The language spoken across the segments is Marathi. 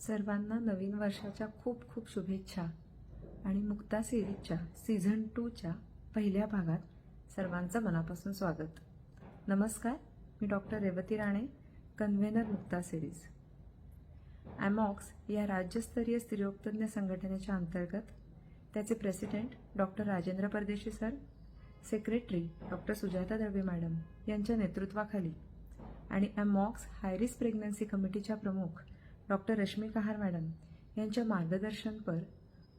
सर्वांना नवीन वर्षाच्या खूप खूप शुभेच्छा आणि मुक्ता सिरीजच्या सीझन टूच्या पहिल्या भागात सर्वांचं मनापासून स्वागत. नमस्कार मी doctor Revati Rane convener Mukta series. ॲमॉक्स या राज्यस्तरीय स्त्रियोक्तज्ञ संघटनेच्या अंतर्गत त्याचे president doctor Rajendra Pardeshi sir secretary doctor Sujata Dalve madam यांच्या नेतृत्वाखाली आणि ॲमॉक्स हायरिस्क प्रेग्नन्सी कमिटीच्या प्रमुख डॉक्टर रश्मी कहार मॅडम यांच्या मार्गदर्शनपर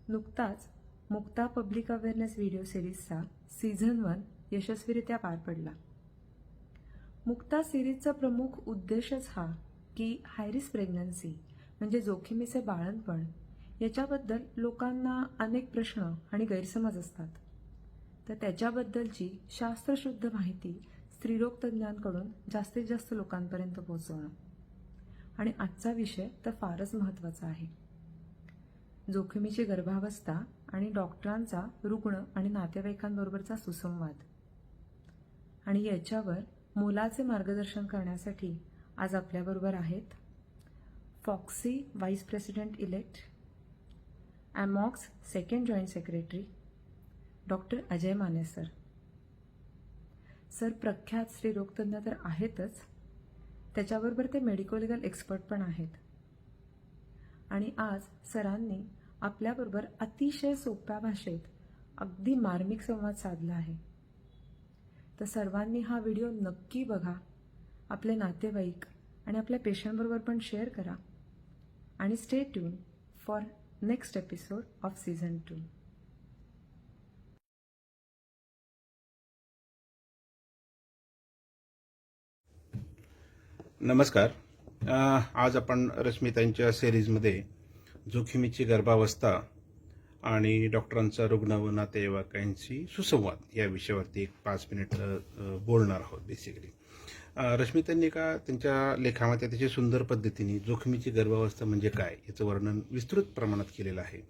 नुकताच मुक्ता पब्लिक अवेअरनेस व्हिडिओ सिरीजचा सीझन वन यशस्वीरित्या पार पडला. मुक्ता सिरीजचा प्रमुख उद्देशच हा की हायरिस प्रेग्नन्सी म्हणजे जोखमीचे बाळणपण याच्याबद्दल लोकांना अनेक प्रश्न आणि गैरसमज असतात. तर त्याच्याबद्दलची शास्त्रशुद्ध माहिती स्त्रीरोग तज्ज्ञांकडून जास्तीत जास्त लोकांपर्यंत पोहोचवणं. आणि आजचा विषय तर फारच महत्त्वाचा आहे. जोखमीची गर्भावस्था आणि डॉक्टरांचा रुग्ण आणि नातेवाईकांबरोबरचा सुसंवाद. आणि याच्यावर मोलाचे मार्गदर्शन करण्यासाठी आज आपल्याबरोबर आहेत FOGSI vice president elect ॲमॉक्स second joint secretary doctor Ajay Mane sir. Sir प्रख्यात स्त्रीरोगतज्ञ तर आहेतच त्याच्याबरोबर ते मेडिको लिगल एक्सपर्ट पण आहेत. आणि आज सरांनी आपल्याबरोबर अतिशय सोप्या भाषेत अगदी मार्मिक संवाद साधला आहे. तर सर्वांनी हा व्हिडिओ नक्की बघा. आपले नातेवाईक आणि आपल्या पेशंटबरोबर पण शेअर करा. आणि stay tune for next episode of season two नमस्कार. आज आपण रश्मितांच्या सिरीजमध्ये जोखमीची गर्भावस्था आणि डॉक्टरांचा रुग्ण व नातेवाईकांशी सुसंवाद या विषयावरती एक पाच मिनिट बोलणार आहोत बेसिकली रश्मितांनी का त्यांच्या लेखामध्ये अतिशय सुंदर पद्धतीने जोखमीची गर्भावस्था म्हणजे काय याचं वर्णन विस्तृत प्रमाणात केलेलं आहे.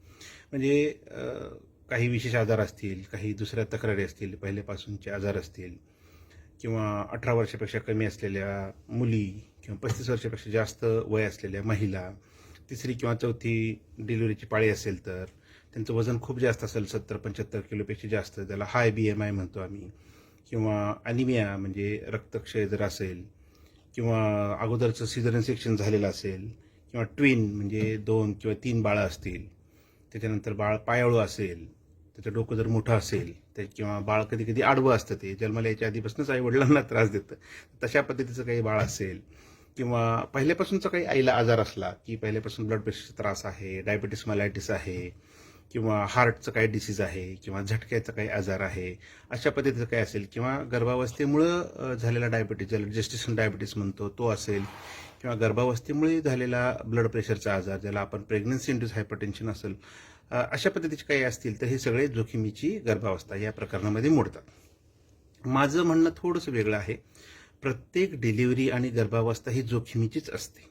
म्हणजे काही विशेष आजार असतील काही दुसऱ्या तक्रारी असतील पहिल्यापासूनचे आजार असतील किंवा अठरा वर्षापेक्षा कमी असलेल्या मुली किंवा पस्तीस वर्षापेक्षा जास्त वय असलेल्या महिला तिसरी किंवा चौथी डिलिव्हरीची पाळी असेल तर त्यांचं वजन खूप जास्त असेल सत्तर पंच्याहत्तर किलोपेक्षा जास्त त्याला हाय बी एम आय म्हणतो आम्ही. किंवा अनिमिया म्हणजे रक्तक्षय जर असेल किंवा अगोदरचं सिझरन सेक्शन झालेलं असेल किंवा ट्विन म्हणजे दोन किंवा तीन बाळं असतील त्याच्यानंतर बाळ पायाळू असेल त्याचं डोकं जर मोठं असेल ते किंवा बाळ कधी कधी आडवं असतं ते जन्माला याच्या आधीपासूनच आई वडिलांना त्रास देतं. तशा पद्धतीचं काही बाळ असेल किंवा पहिल्यापासूनचा काही आईला आजार असला की पहिल्यापासून ब्लड प्रेशरचा त्रास आहे डायबिटीस मलायटिस आहे किंवा हार्टचं काही डिसीज आहे किंवा झटक्याचा काही आजार आहे अशा पद्धतीचं काही असेल किंवा गर्भावस्थेमुळं झालेला डायबिटीज ज्याला जेस्टेशन डायबिटीस म्हणतो तो असेल किंवा गर्भावस्थेमुळे झालेला ब्लड प्रेशरचा आजार ज्याला आपण प्रेग्नन्सी इंड्यूस हायपरटेन्शन असेल अशा पद्धतीचे काही असतील तर हे सगळे जोखमीची गर्भावस्था या प्रकरणामध्ये मोडतात. माझं म्हणणं थोडंसं वेगळं आहे. प्रत्येक डिलिव्हरी आणि गर्भावस्था ही जोखमीचीच असते.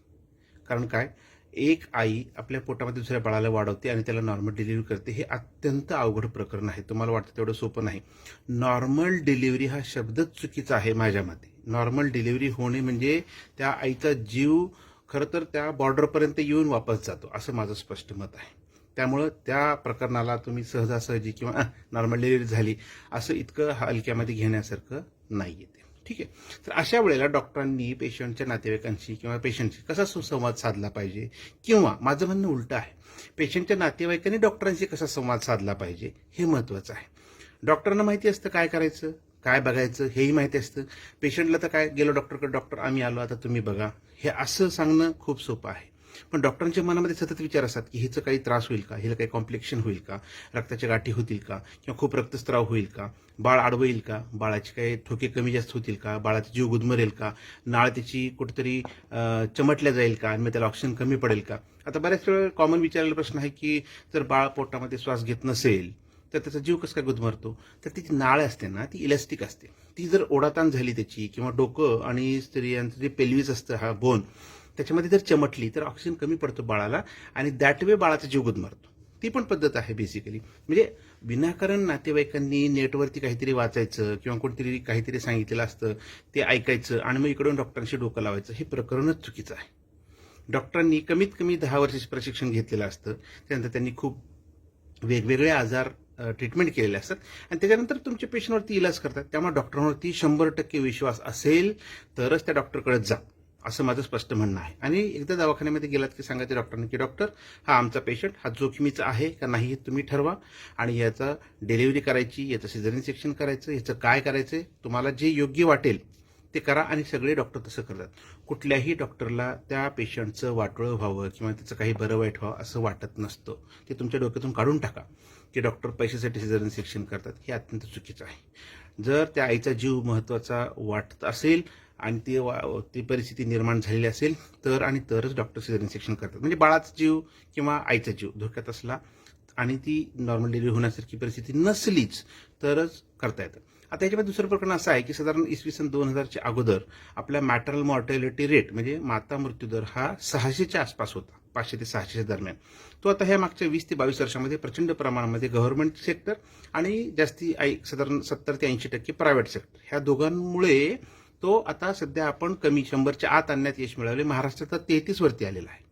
कारण काय? एक आई आपल्या पोटामध्ये दुसऱ्या बाळाला वाढवते आणि त्याला नॉर्मल डिलिव्हरी करते हे अत्यंत अवघड प्रकरण आहे. तुम्हाला वाटतं तेवढं सोपं नाही. नॉर्मल डिलिव्हरी हा शब्दच चुकीचा आहे माझ्या मते. नॉर्मल डिलिव्हरी होणे म्हणजे त्या आईचा जीव खरं तर त्या बॉर्डरपर्यंत येऊन वापस जातो असं माझं स्पष्ट मत आहे. त्यामुळं त्या प्रकरणाला तुम्ही सहजासहजी किंवा नॉर्मल डिलिव्हरी झाली असं इतकं हलक्यामध्ये घेण्यासारखं नाही येते ठीक आहे. तर अशा वेळेला डॉक्टरांनी पेशंटच्या नातेवाईकांशी किंवा पेशंटशी कसा सुसंवाद साधला पाहिजे? किंवा माझं म्हणणं उलटं आहे पेशंटच्या नातेवाईकांनी डॉक्टरांशी कसा संवाद साधला पाहिजे? हे महत्त्वाचं आहे. डॉक्टरांना माहिती असतं काय करायचं काय बघायचं हेही माहिती असतं. पेशंटला तर काय गेलो डॉक्टरकडे डॉक्टर आम्ही आलो आता तुम्ही बघा. हे असं सांगणं खूप सोपं आहे. पण डॉक्टरांच्या मनामध्ये सतत विचार असतात की हिचं काही त्रास होईल का? हिला काही कॉम्प्लिकेशन होईल का? रक्ताच्या गाठी होतील का? किंवा खूप रक्तस्राव होईल का? बाळ आडवं का? बाळाचे काही ठोके कमी जास्त होतील का? बाळाचा जीव गुदमरेल का? नाळ त्याची कुठेतरी चमटल्या जाईल का? आणि मग त्याला ऑक्सिजन कमी पडेल का? आता बऱ्याच वेळा कॉमन विचारलेला प्रश्न आहे की जर बाळ पोटामध्ये श्वास घेत नसेल तर त्याचा जीव कसं काय गुदमरतो? तर तिची नाळ असते ना ती इलॅस्टिक असते. ती जर ओढाताण झाली त्याची किंवा डोकं आणि स्त्रियांचं जे पेल्विस असतं हा बोन त्याच्यामध्ये जर चमटली तर ऑक्सिजन कमी पडतो बाळाला आणि दॅट वे बाळाचा जीव गुदमरतो. ती पण पद्धत आहे बेसिकली म्हणजे विनाकारण नातेवाईकांनी नेटवरती काहीतरी वाचायचं किंवा कोणतरी काहीतरी सांगितलेलं असतं ते ऐकायचं आणि मग इकडून डॉक्टरांशी डोकं लावायचं हे प्रकरणच चुकीचं आहे. डॉक्टरांनी कमीत कमी दहा वर्षाचे प्रशिक्षण घेतलेलं असतं. त्यानंतर त्यांनी खूप वेगवेगळे आजार ट्रीटमेंट केलेले असतात. आणि त्याच्यानंतर तुमच्या पेशंटवरती इलाज करतात. त्यामुळे डॉक्टरांवरती शंभर टक्के विश्वास असेल तरच त्या डॉक्टरकडे जा. असं माझं स्पष्ट म्हणणं आहे. आणि एकदा दवाखान्यामध्ये गेलात की सांगायचं डॉक्टरांनी की डॉक्टर हा आमचा पेशंट हा जोखमीचा आहे का नाही हे तुम्ही ठरवा आणि याचा डिलिव्हरी करायची याचं सिझरिन सेक्शन करायचं याचं काय करायचं तुम्हाला जे योग्य वाटेल ते करा आणि सगळे डॉक्टर तसं करतात. कुठल्याही डॉक्टरला त्या पेशंटचं वाटोळं व्हावं किंवा त्याचं काही बरं वाईट व्हावं असं वाटत नसतं. ते तुमच्या डोक्यातून काढून टाका की डॉक्टर पैशासाठी सिझरिन सेक्शन करतात हे अत्यंत चुकीचं आहे. जर त्या आईचा जीव महत्त्वाचा वाटत असेल आणि ती वा- ती परिस्थिती निर्माण झालेली असेल तर आणि तरच डॉक्टर सिझरिन सेक्शन करतात. म्हणजे बाळाचा जीव किंवा आईचा जीव धोक्यात असला आणि ती नॉर्मल डिलिव्हरी होण्यासारखी परिस्थिती नसलीच तरच करता येतं. आता याच्यामध्ये दुसरं प्रकरण असं आहे की साधारण इसवी सन दोन हजारच्या अगोदर आपल्या मॅटरल मॉर्टॅलिटी रेट म्हणजे माता मृत्यूदर हा सहाशेच्या आसपास होता पाचशे ते सहाशेच्या दरम्यान. तो आता ह्या मागच्या वीस ते बावीस वर्षामध्ये प्रचंड प्रमाणामध्ये गव्हर्नमेंट सेक्टर आणि जास्ती आई साधारण सत्तर ते ऐंशी टक्के प्रायव्हेट सेक्टर ह्या दोघांमुळे तो आता सध्या आपण कमी शंभरच्या आत आणण्यात यश मिळवले महाराष्ट्रात तेहतीस वरती आलेला आहे.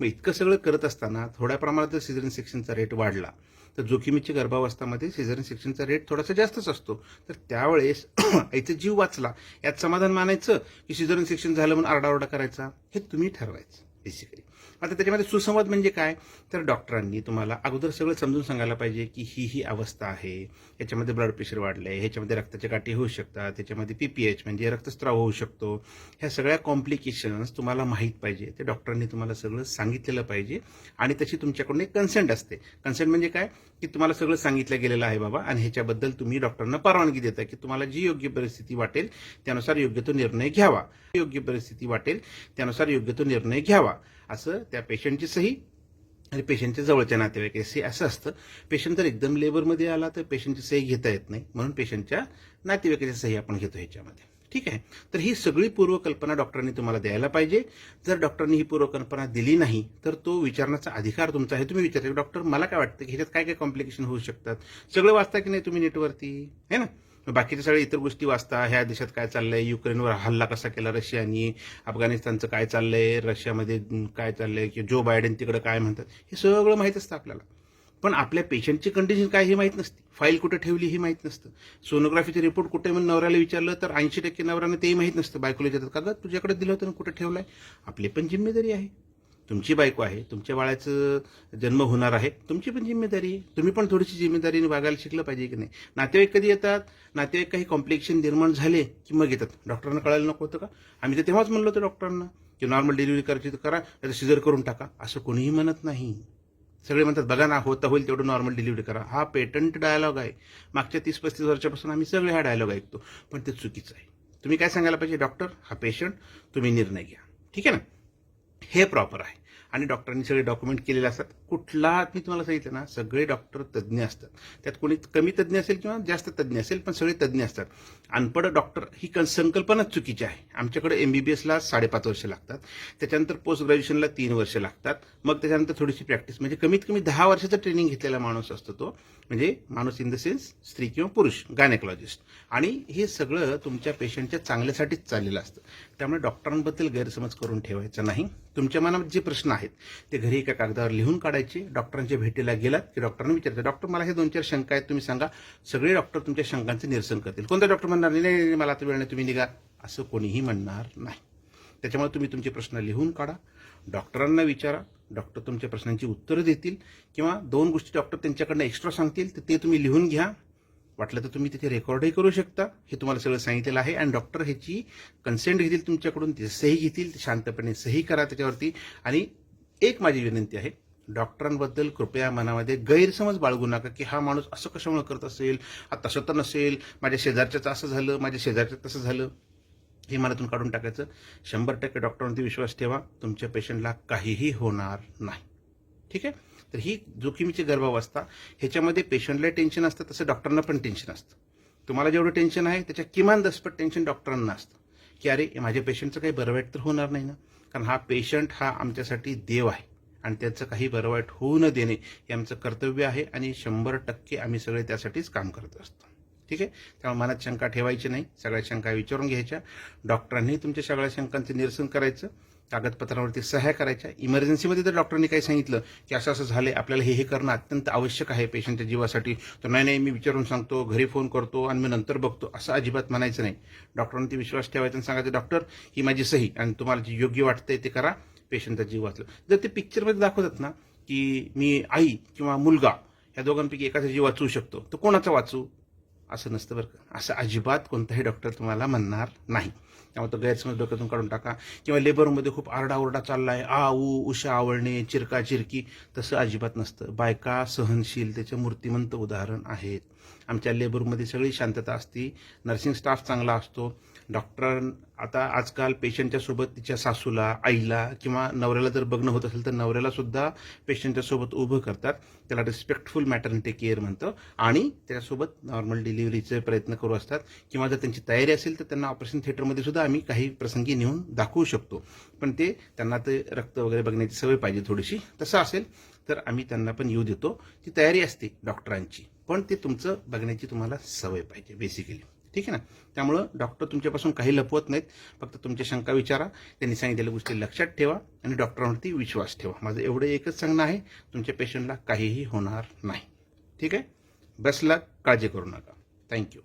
मग इतकं सगळं करत असताना थोड्या प्रमाणात जर सिझरन सेक्शनचा रेट वाढला तर जोखमीची गर्भावस्थामध्ये सिझरन सेक्शनचा रेट थोडासा जास्तच असतो. तर त्यावेळेस आईचा जीव वाचला. यात समाधान मानायचं की सिझरन सेक्शन झालं म्हणून आरडाओरडा करायचा? हे तुम्ही ठरवायचं. बेसिकली आता त्याच्यामध्ये सुसंवाद म्हणजे काय? तर डॉक्टरांनी तुम्हाला अगोदर सगळं समजून सांगायला पाहिजे की ही ही अवस्था आहे. याच्यामध्ये ब्लड प्रेशर वाढलं आहे ह्याच्यामध्ये रक्ताच्या गाठी होऊ शकतात. त्याच्यामध्ये पी पी एच म्हणजे रक्तस्राव होऊ शकतो. ह्या सगळ्या कॉम्प्लिकेशन्स तुम्हाला माहीत पाहिजे. ते डॉक्टरांनी तुम्हाला सगळं सांगितलेलं पाहिजे. आणि तशी तुमच्याकडून एक कन्सेंट असते. कन्सेंट म्हणजे काय? की तुम्हाला सगळं सांगितलं गेलेलं आहे बाबा आणि ह्याच्याबद्दल तुम्ही डॉक्टरांना परवानगी देता की तुम्हाला जी योग्य परिस्थिती वाटेल त्यानुसार योग्य तो निर्णय घ्यावा. योग्य परिस्थिती वाटेल त्यानुसार योग्य तो निर्णय घ्यावा. असं त्या पेशंटची सही आणि पेशंटच्या जवळच्या नातेवाईकाची असं असतं. पेशंट जर एकदम लेबरमध्ये आला तर पेशंटची सही घेता येत नाही. म्हणून पेशंटच्या नातेवाईकाची सही आपण घेतो ह्याच्यामध्ये. ठीक आहे? तर ही सगळी पूर्वकल्पना डॉक्टरांनी तुम्हाला द्यायला पाहिजे. जर डॉक्टरांनी ही पूर्वकल्पना दिली नाही तर तो विचारण्याचा अधिकार तुमचा आहे. तुम्ही विचारता डॉक्टर मला काय वाटतं की ह्याच्यात काय काय कॉम्प्लिकेशन होऊ शकतात? सगळं वाचता की नाही तुम्ही नेटवरती है ना? बाकीच्या सगळ्या इतर गोष्टी वाचता ह्या देशात काय चाललंय युक्रेनवर हल्ला कसा केला रशियानी अफगाणिस्तानचं काय चाललंय रशियामध्ये काय चाललंय की जो बायडेन तिकडे काय म्हणतात हे सगळं माहीत असतं आपल्याला. पण आपल्या पेशंटची कंडिशन काय हे माहीत नसते. फाईल कुठे ठेवली हे माहीत नसतं. सोनोग्राफीचे रिपोर्ट कुठे म्हणून नवऱ्याला विचारलं तर ऐंशी टक्के नवऱ्यानं तेही माहीत नसतं. बायकोला विचारतात का तुझ्याकडे दिलं होतं ना कुठे आहे आपली पण जिम्मेदारी आहे. तुमची बायको आहे तुमच्या बाळाचं जन्म होणार आहे तुमची पण जिम्मेदारी आहे तुम्ही पण थोडीशी जिम्मेदारीने वागायला शिकलं पाहिजे की नाही? नातेवाईक कधी येतात? नातेवाईक काही कॉम्प्लिकेशन निर्माण झाले की मग येतात. डॉक्टरांना कळायला नको होतं का? आम्ही तर तेव्हाच म्हणलो होतो डॉक्टरांना की नॉर्मल डिलिव्हरी करायची तर करा त्याचं सिजर करून टाका. असं कोणीही म्हणत नाही. सगळे म्हणतात बघा ना होता होईल तेवढं नॉर्मल डिलिव्हरी करा. हा पेटंट डायलॉग आहे. मागच्या तीस पस्तीस वर्षापासून आम्ही सगळे हा डायलॉग ऐकतो. पण ते चुकीचं आहे. तुम्ही काय सांगायला पाहिजे डॉक्टर हा पेशंट तुम्ही निर्णय घ्या. ठीक आहे ना? हे प्रॉपर आहे. आणि डॉक्टरांनी सगळे डॉक्युमेंट केलेले असतात. कुठला मी तुम्हाला सांगितलं ना सगळे डॉक्टर तज्ज्ञ असतात. त्यात कोणी कमी तज्ज्ञ असेल किंवा जास्त तज्ज्ञ असेल पण सगळे तज्ज्ञ असतात. अनपढ डॉक्टर ही कं- संकल्पनाच चुकीची आहे. आमच्याकडे एम बी बी एसला साडेपाच वर्ष लागतात. त्याच्यानंतर पोस्ट ग्रॅज्युएशनला तीन वर्ष लागतात. मग त्याच्यानंतर थोडीशी प्रॅक्टिस म्हणजे कमीत कमी दहा वर्षाचं ट्रेनिंग घेतलेला माणूस असतो तो. म्हणजे माणूस इन द सेन्स स्त्री किंवा पुरुष गायनेकॉलॉजिस्ट आणि हे सगळं तुमच्या पेशंटच्या चांगल्यासाठीच चाललेलं असतं. त्यामुळे डॉक्टरांबद्दल गैरसमज करून ठेवायचा नाही. तुमच्या मनात जे प्रश्न आहेत ते घरी एका कागदावर लिहून काढायचे डॉक्टरांच्या भेटीला गेलात की डॉक्टरांना विचारायचं. डॉक्टर मला हे दोन चार शंका आहेत तुम्ही सांगा. सगळे डॉक्टर तुमच्या शंकांचं निरसन करतील. कोणता डॉक्टर म्हणणार? नाही नाही, मला आता वेळ नाही तुम्ही निघा. असं कोणीही म्हणणार नाही. त्याच्यामुळे तुम्ही तुमचे प्रश्न लिहून काढा. डॉक्टरांना विचारा. डॉक्टर तुमच्या प्रश्नांची उत्तरं देतील. किंवा दोन गोष्टी डॉक्टर त्यांच्याकडनं एक्स्ट्रा सांगतील तर ते तुम्ही लिहून घ्या. वाटलं तर तुम्ही तिथे रेकॉर्डही करू शकता. हे तुम्हाला सगळं सांगितलेलं आहे. आणि डॉक्टर ह्याची कन्सेंट घेतील तुमच्याकडून ते सही घेतील शांतपणे सही करा त्याच्यावरती. आणि एक माझी विनंती आहे डॉक्टरांबद्दल कृपया मनामध्ये गैरसमज बाळगू नका की हा माणूस असं कशामुळे करत असेल? हा तसं तर नसेल माझ्या शेजारच्याचं असं झालं माझ्या शेजारच्या तसं झालं. हे मनातून काढून टाकायचं. शंभर टक्के डॉक्टरांवरती विश्वास ठेवा. तुमच्या पेशंटला काहीही होणार नाही. ठीक आहे? तर ही जोखमीची गर्भावस्था ह्याच्यामध्ये पेशंटला टेन्शन असतं तसं डॉक्टरांना पण टेन्शन असतं. तुम्हाला जेवढं टेन्शन आहे त्याच्या किमान दसपट टेन्शन डॉक्टरांना असतं. की अरे माझ्या पेशंटचं काही बरं वाईट तर होणार नाही ना? कारण हा पेशंट हा आमच्यासाठी देव आहे. आणि त्याचं काही बरं वाईट होऊ न देणे हे आमचं कर्तव्य आहे आणि शंभर टक्के आम्ही सगळे त्यासाठीच काम करत असतो. ठीक आहे? त्यामुळे मनात शंका ठेवायची नाही. सगळ्या शंका विचारून घ्यायच्या. डॉक्टरांनी तुमच्या सगळ्या शंकांचं निरसन करायचं. कागदपत्रावरती सहाय्या करायच्या. इमर्जन्सीमध्ये जर डॉक्टरांनी काही सांगितलं की असं असं झालं आपल्याला हे हे करणं अत्यंत आवश्यक आहे पेशंटच्या जीवासाठी. तर नाही नाही मी विचारून सांगतो घरी फोन करतो आणि मी नंतर बघतो. असं अजिबात म्हणायचं नाही. डॉक्टरांनी विश्वास ठेवायचा आणि सांगायचं डॉक्टर ही माझी सही आणि तुम्हाला जे योग्य वाटतंय ते करा. पेशंटचा जीव वाचला. जर ते पिक्चरमध्ये दाखवतात ना की मी आई किंवा मुलगा या दोघांपैकी एकाचा जीव वाचवू शकतो तर कोणाचा वाचू? असं नसतं बरं का. असं अजिबात कोणताही डॉक्टर तुम्हाला म्हणणार नाही. त्यामुळे तो गैरसमज डोक्यातून काढून टाका. किंवा लेबरमध्ये खूप आरडाओरडा चालला आहे आ ऊ उषा आवळणे चिरका चिरकी तसं अजिबात नसतं. बायका सहनशीलतेचे मूर्तिमंत उदाहरण आहेत. आमच्या लेबरमध्ये सगळी शांतता असती. नर्सिंग स्टाफ चांगला असतो. डॉक्टर आता आजकाल पेशंटच्या सोबत तिच्या सासूला आईला किंवा नवऱ्याला जर बघणं होत असेल तर नवऱ्याला सुद्धा पेशंटच्या सोबत उभं करतात. त्याला रिस्पेक्टफुल मॅटर्निटी केअर म्हणतं. आणि त्याच्यासोबत नॉर्मल डिलिव्हरीचे प्रयत्न करू असतात. किंवा जर त्यांची तयारी असेल तर त्यांना ऑपरेशन थिएटरमध्ये सुद्धा आम्ही काही प्रसंगी नेऊन दाखवू शकतो. पण ते त्यांना ते रक्त वगैरे बघण्याची सवय पाहिजे थोडीशी. तसं असेल तर आम्ही त्यांना पण येऊ देतो. ती तयारी असते डॉक्टरांची. पण ते तुमचं बघण्याची तुम्हाला सवय पाहिजे बेसिकली ठीक आहे ना? त्यामुळं डॉक्टर तुमच्यापासून काही लपवत नाहीत. फक्त तुमच्या शंका विचारा. त्यांनी सांगितलेल्या गोष्टी लक्षात ठेवा आणि डॉक्टरांवरती विश्वास ठेवा. माझं एवढं एकच सांगणं आहे तुमच्या पेशंटला काहीही होणार नाही. ठीक आहे? बसला काळजी करू नका. थँक्यू